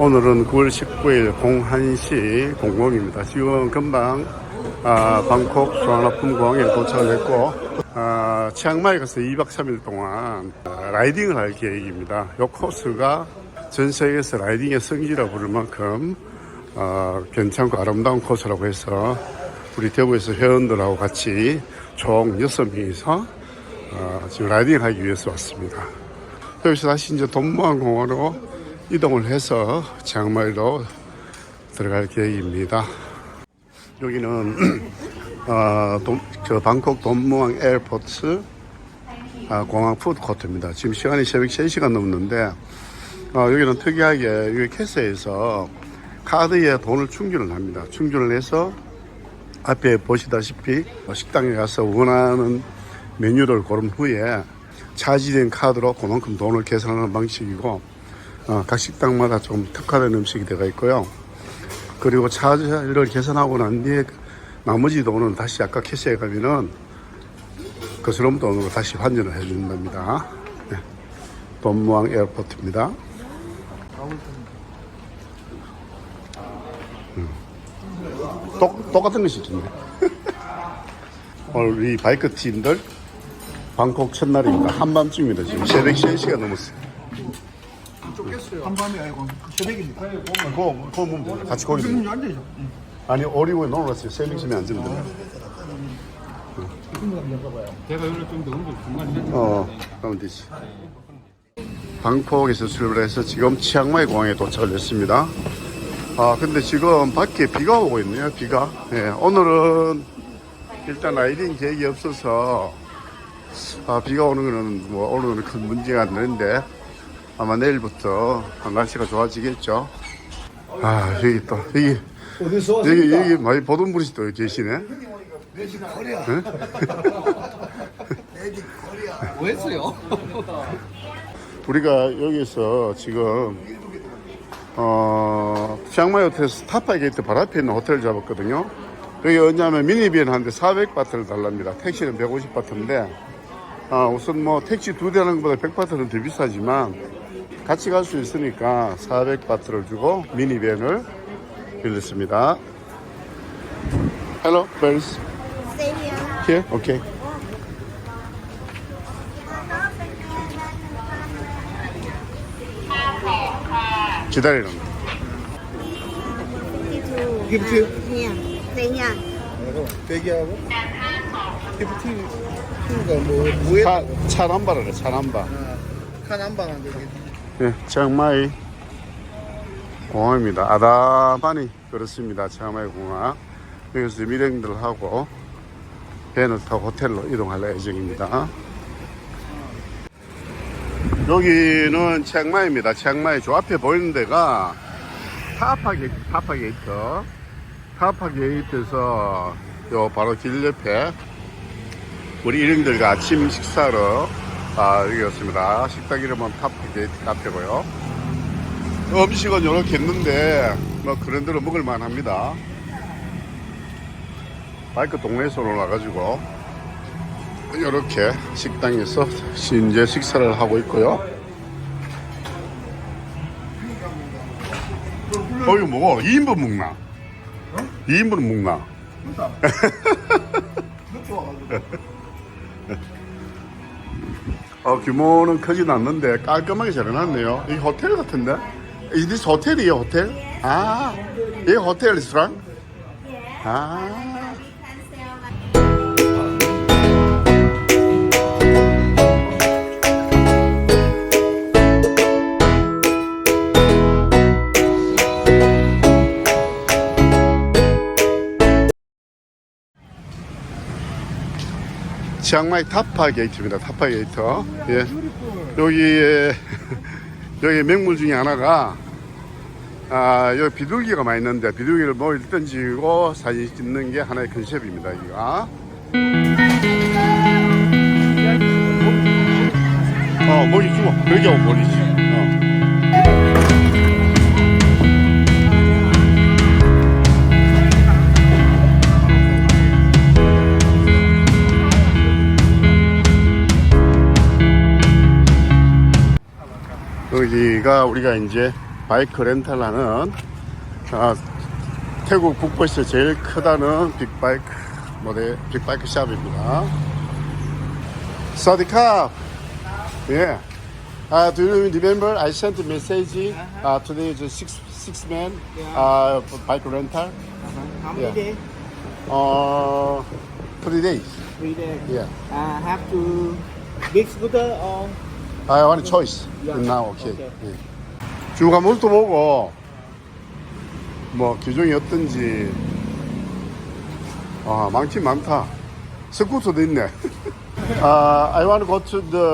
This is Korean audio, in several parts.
오늘은 9월 19일 01시 00입니다. 지금 금방 아, 방콕 수완아품 공항에 도착을 했고 아, 치앙마이 가서 2박 3일 동안 아, 라이딩을 할 계획입니다. 이 코스가 전 세계에서 라이딩의 성지라 부를 만큼 어, 괜찮고 아름다운 코스라고 해서 우리 대구에서 회원들하고 같이 총 6명이서 어, 지금 라이딩을 하기 위해서 왔습니다. 여기서 다시 이제 돈무항공원으로 이동을 해서 치앙마이로 들어갈 계획입니다. 여기는 어, 돈- 저 방콕 돈무항 에어포트 아, 공항 푸드코트입니다. 지금 시간이 새벽 3시간 넘는데 어, 여기는 특이하게 여기 캐스에서 카드에 돈을 충전을 합니다. 충전을 해서 앞에 보시다시피 식당에 가서 원하는 메뉴를 고른 후에 차지된 카드로 그만큼 돈을 계산하는 방식이고 어, 각 식당마다 좀 특화된 음식이 들어가 있고요. 그리고 차지를 계산하고 난 뒤에 나머지 돈은 다시 아까 캐시에 가면은 그스럼 돈으로 다시 환전을 해준답니다. 네. 돈무항 에어포트입니다. 똑, 똑같은 것이 있네. 오늘 우리 바이크 팀들 방콕 첫날입니다. 한밤중입니다. 지금 새벽 3시가 넘었어요. 한밤이 아니고 새벽입니다. 그거, 그거 보면 돼요. 같이 거기 지금 앉아있어. 아니, 오리고에 놀러 갔어요. 새벽쯤에 앉으면 돼요. 제가 오늘 좀더 운동 중간에 어, 그러면 되지. 방콕에서 출발해서 지금 치앙마이 공항에 도착을 했습니다. 아, 근데 지금 밖에 비가 오고 있네요, 비가. 예, 오늘은 일단 라이딩 계획이 없어서 아, 비가 오는 거는 뭐 오늘은 큰 문제가 안 되는데 아마 내일부터 날씨가 좋아지겠죠. 아, 여기 또, 여기, 어디서 여기, 여기 많이 보던 분이 또 계시네. 뭐 했어요? 우리가 여기서 지금 어 치앙마이 호텔에서 타파 게이트 바로 앞에 있는 호텔을 잡았거든요. 여기 어냐면 미니비엔 한대 400바트를 달랍니다. 택시는 150바트인데 아, 우선 뭐 택시 두 대는 것보다 100바트는 더 비싸지만 같이 갈 수 있으니까 400바트를 주고 미니비엔을 빌렸습니다. Hello, birds. Stay here. Here? Okay. 기다리는 거. 52. 이게 붙여요? Here. Stay here. 하고 대기하고 피프티 피가 뭐 뭐에 차, 차 남바를 차 남바. 칸 한방한데 예, 치앙마이 공항입니다. 아담하니 그렇습니다. 치앙마이 공항. 여기서 미행들 하고 배를 타고 호텔로 이동할 예정입니다. 여기는 치앙마이입니다. 치앙마이 저 앞에 보이는 데가 타파 게이트, 타파 게이트. 타파 게이트에서 요 바로 길 옆에 우리 일행들과 아침 식사로 아, 여기 였습니다. 식당 이름은 타파 게이트 카페고요. 음식은 이렇게 있는데 뭐 그런 대로 먹을 만 합니다. 바이크 동네에서 올라가지고 이렇게 식당에서 이제 식사를 하고 있고요. 어, 이거 뭐고? 2인분 먹나? 2인분 먹나? 어, 규모는 크진 않는데 깔끔하게 잘 해놨네요. 이게 호텔 같은데? 이게 호텔이에요, 호텔? 아, 이게 호텔 레스토랑? 아. 치앙마이 타파 게이트입니다. 타파 게이트. 예. 여기에 여기 맹물 중에 하나가 아, 여기 비둘기가 많이 있는데 비둘기를 멀리 던지고 사진 찍는 게 하나의 컨셉입니다. 이거. 어, 먹이 주고 하고 버리지. 여기가 우리가 이제 바이크 렌탈하는 아, 태국 북부에서 제일 크다는 빅바이크 모델 빅바이크 샵입니다. 사디카. 예. Uh, do you remember I sent a message uh, today is six six man uh, bike rental How many Yeah. days? uh three days Three days. yeah Uh, have to big scooter or I want a choice Yeah. now okay, Okay. 예. 쭉 한번 훑어보고 뭐 규정이 어떤지 아 많긴 많다 스쿠터도 있네 uh, I want to go to the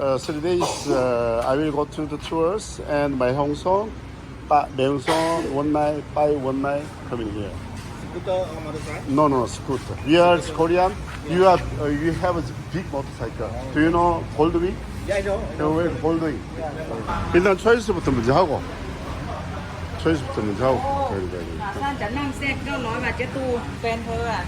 uh, three days uh, I will go to the tours and my Hongsong Ba Beungsong one night by one night coming here scooter or motorcycle? No, no, scooter. We are Korean. You are, uh, you have a big motorcycle. Do you know Goldwing? Yeah, I know. I know. You know Goldwing? 일단 초이스부터 먼저 하고. 초이스부터 먼저 하고. 그래, 그래, 그래. ท่านจะนั่งแทรกเก้าร้อยบาทเจ๊ตูแฟนเธออ่ะ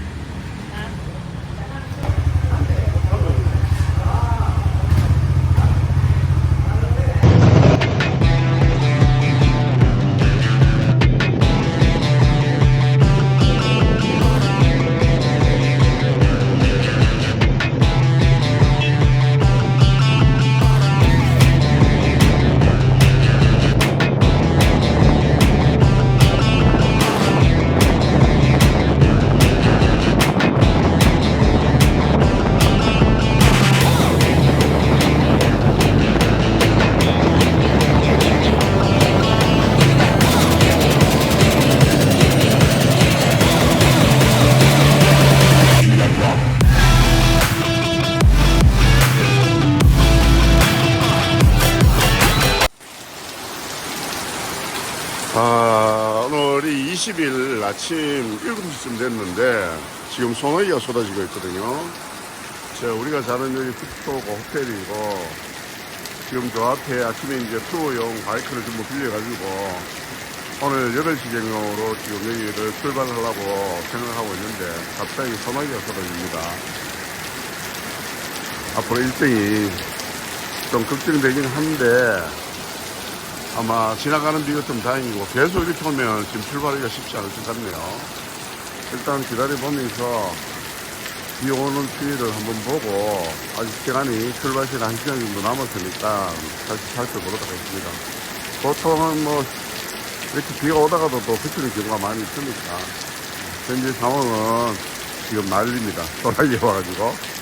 아, 오늘이 20일 아침 7시쯤 됐는데 지금 소나기가 쏟아지고 있거든요. 자, 우리가 자는 여기 푸토가 호텔이고 지금 저 앞에 아침에 이제 투어용 바이크를 전부 빌려가지고 오늘 8시경으로 지금 여기를 출발하려고 생각하고 있는데 갑자기 소나기가 쏟아집니다. 앞으로 일정이 좀 걱정되긴 한데 아마 지나가는 비가 좀 다행이고 계속 이렇게 오면 지금 출발하기가 쉽지 않을 것 같네요. 일단 기다려보면서 비 오는 추이를 한번 보고 아직 시간이 출발 시간 1시간 정도 남았으니까 다시 살펴보도록 하겠습니다. 보통은 뭐 이렇게 비가 오다가도 또 그치는 경우가 많이 있으니까 현재 상황은 지금 난리입니다. 소나기 와가지고.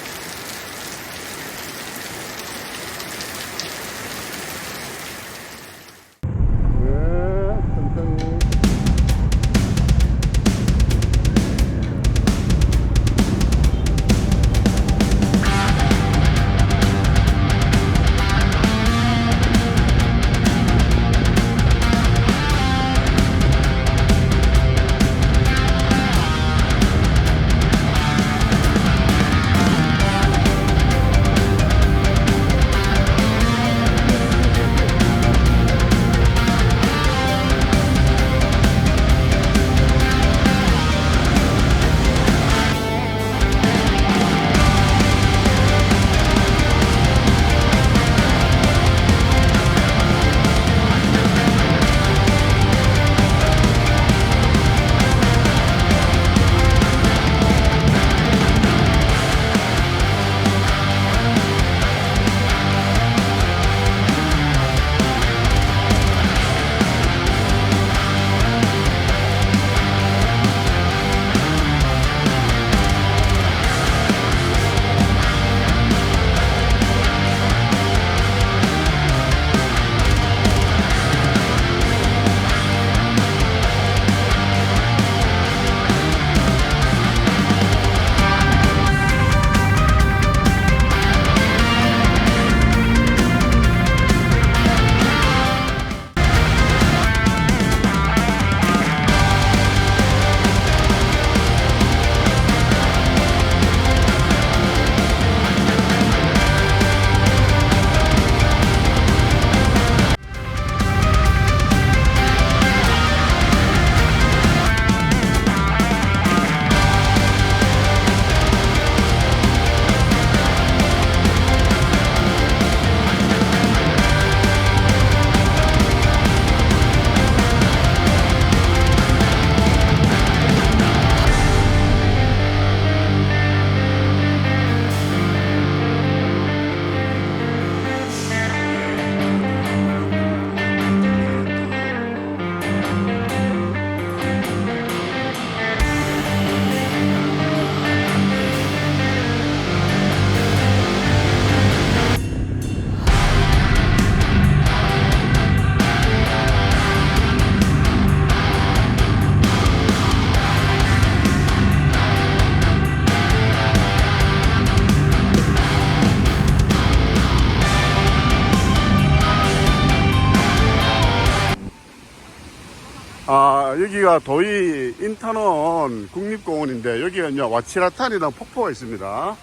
여기가 도이 인터넌 국립공원인데, 여기가 이제 와치라탄이라는 폭포가 있습니다.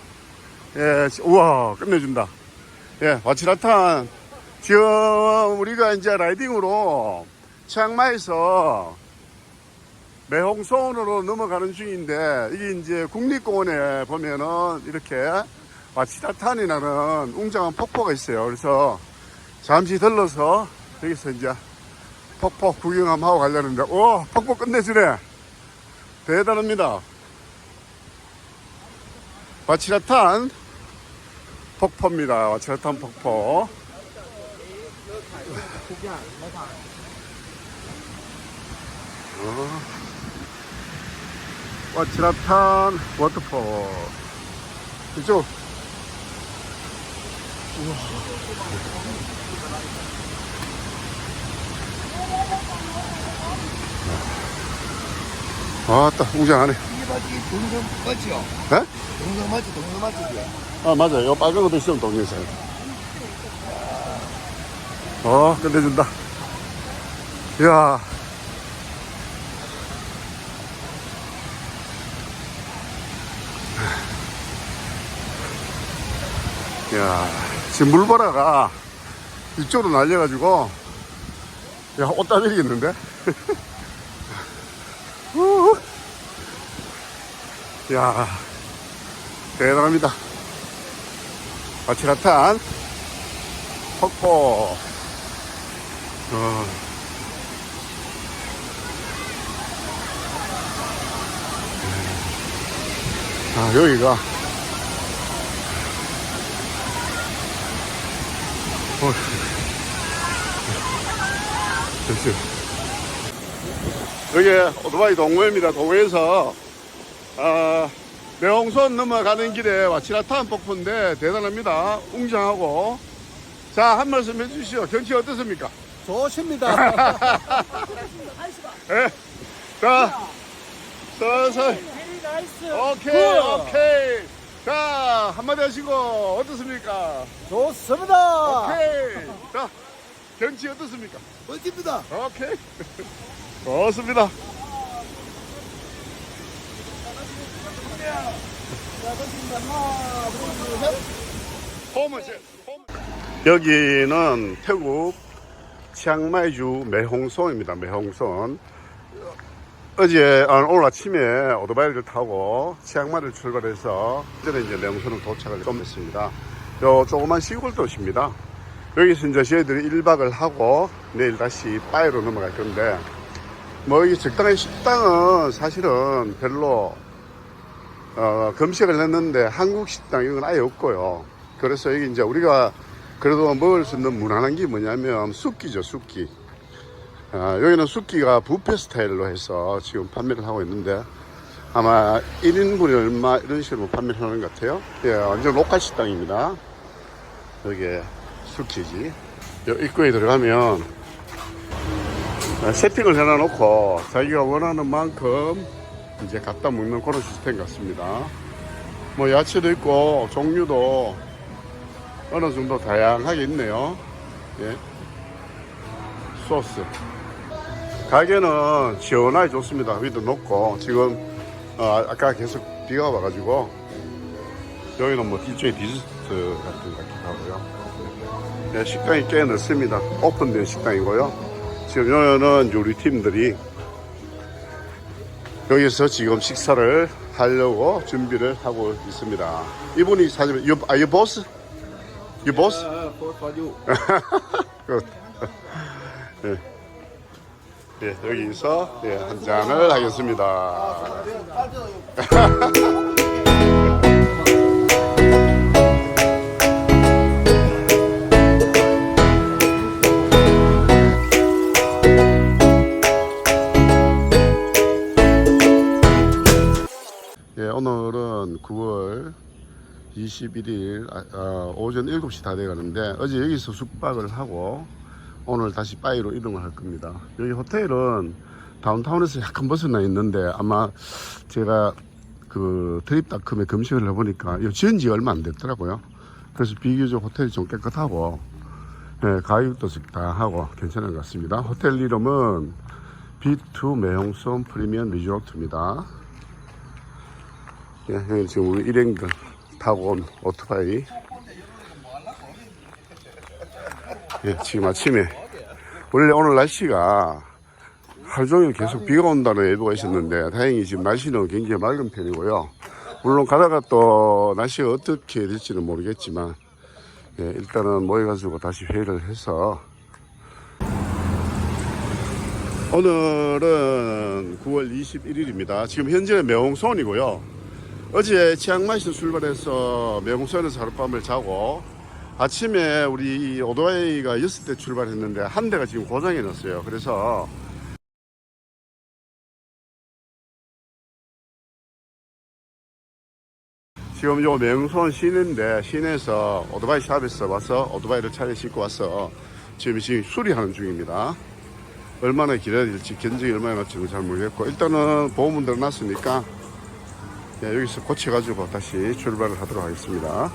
예, 지- 우와, 끝내준다. 예, 와치라탄. 지금 우리가 이제 라이딩으로 치앙마이에서 매홍소원으로 넘어가는 중인데, 이게 이제 국립공원에 보면은 이렇게 와치라탄이라는 웅장한 폭포가 있어요. 그래서 잠시 들러서 여기서 이제 폭포 구경 한번 하고 가려는데, 오, 폭포 끝내주네. 대단합니다. 와치라탄 폭포입니다. 와치라탄 폭포. 어. 와치라탄 워터폴. 이쪽. 아따, 웅장하네. 이게 맞지? 동성 맞지요? 에? 동성 맞지? 동성 맞지? 아, 맞아요. 이거 빨간 것도 있으면 동영상. 어, 끝내준다. 이야. 이야, 지금 물바라가 이쪽으로 날려가지고, 야, 옷 따내리겠는데? 우후. 이야, 대단합니다. 아치라탄 폭포 어. 아 여기가 어. 잠시 여기 오토바이 동호회입니다 동호회에서 아 매홍선 넘어가는 길에 와치라탄 폭포인데 대단합니다. 웅장하고. 자, 한 말씀 해주시죠. 경치 어떻습니까? 좋습니다. 예. 자, 서서. 오케이, 오케이. 자, 한마디 하시고, 어떻습니까? 좋습니다. 오케이. 자, 경치 어떻습니까? 멋집니다. 오케이. 좋습니다. 여기는 태국 치앙마이주 매홍선입니다. 매홍선. 어제 아, 오늘 아침에 오토바이를 타고 치앙마이를 출발해서 이제 이제 매홍선을 도착을 좀 했습니다. 요 조그만 시골 도시입니다. 여기서 이제 저희들이 1박을 하고 내일 다시 빠이로 넘어갈 건데 뭐 이 적당한 식당은 사실은 별로 어, 검색을 했는데 한국 식당 이건 아예 없고요. 그래서 여기 이제 우리가 그래도 먹을 수 있는 무난한 게 뭐냐면 쑥기죠, 쑥기. 아, 여기는 쑥기가 부페 스타일로 해서 지금 판매를 하고 있는데 아마 1인분이 얼마 이런 식으로 판매를 하는 것 같아요. 예, 완전 로컬 식당입니다. 여기에 쑥기지. 여 입구에 들어가면 아, 세팅을 해놔놓고 자기가 원하는 만큼 이제 갖다 먹는 그런 시스템 같습니다. 뭐 야채도 있고 종류도 어느 정도 다양하게 있네요. 예. 소스. 가게는 시원하게 좋습니다. 위도 높고 지금 어, 아까 계속 비가 와가지고 여기는 뭐 일종의 디저트 같은 것 같기도 하고요. 예, 식당이 꽤 넓습니다. 오픈된 식당이고요. 지금 여기는 요리팀들이 여기서 지금 식사를 하려고 준비를 하고 있습니다. 이분이 사진, you, are you boss? You boss? Uh, for, for you. Good. 예. 예, 여기서 예, 한 잔을 하겠습니다. 오늘은 9월 21일 아, 아, 오전 7시 다 돼가는데 어제 여기서 숙박을 하고 오늘 다시 빠이로 이동을 할 겁니다. 여기 호텔은 다운타운에서 약간 벗어나 있는데 아마 제가 그 트립닷컴에 검색을 해보니까 이 지은 지 얼마 안 됐더라고요. 그래서 비교적 호텔이 좀 깨끗하고 예, 가격도 적당하고 괜찮은 것 같습니다. 호텔 이름은 B2 매용섬 프리미엄 리조트입니다. 예, 지금 우리 일행들 타고 온 오토바이. 예, 지금 아침에 원래 오늘 날씨가 하루 종일 계속 비가 온다는 예보가 있었는데 다행히 지금 날씨는 굉장히 맑은 편이고요. 물론 가다가 또 날씨가 어떻게 될지는 모르겠지만 예, 일단은 모여가지고 다시 회의를 해서 오늘은 9월 21일입니다. 지금 현재는 매홍선이고요. 어제 치앙마이에서 출발해서 매홍선에서 하룻밤을 자고 아침에 우리 오토바이가 6대 출발했는데 한 대가 지금 고장이 났어요. 그래서 지금 요 명손 시내인데 시내에서 오토바이 샵에서 와서 오토바이를 차에 싣고 와서 지금 지금 수리하는 중입니다. 얼마나 기다려야 될지 견적이 얼마나 갈지는 잘 모르겠고 일단은 보험은 들어놨으니까 예, 여기서 고쳐가지고 다시 출발을 하도록 하겠습니다.